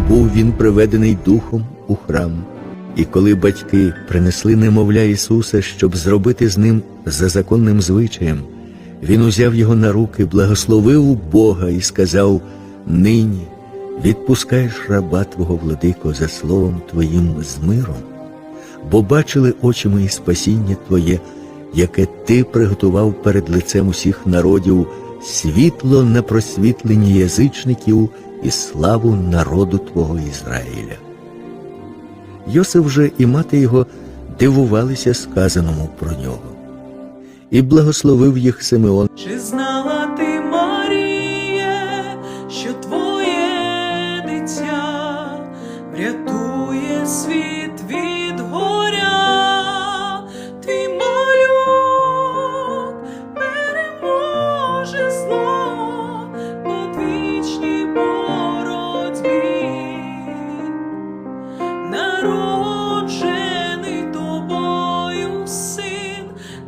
був він приведений духом у храм. І коли батьки принесли немовля Ісуса, щоб зробити з ним за законним звичаєм, він узяв його на руки, благословив Бога і сказав: Нині відпускаєш раба Твого владико за словом Твоїм з миром, бо бачили очі мої спасіння Твоє, яке Ти приготував перед лицем усіх народів, світло на просвітлення язичників і славу народу Твого Ізраїля. Йосиф же і мати його дивувалися сказаному про нього. І благословив їх Симеон. Чи знала ти,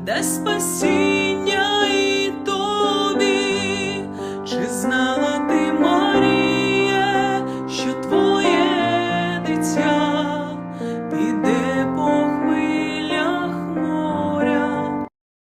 despacito.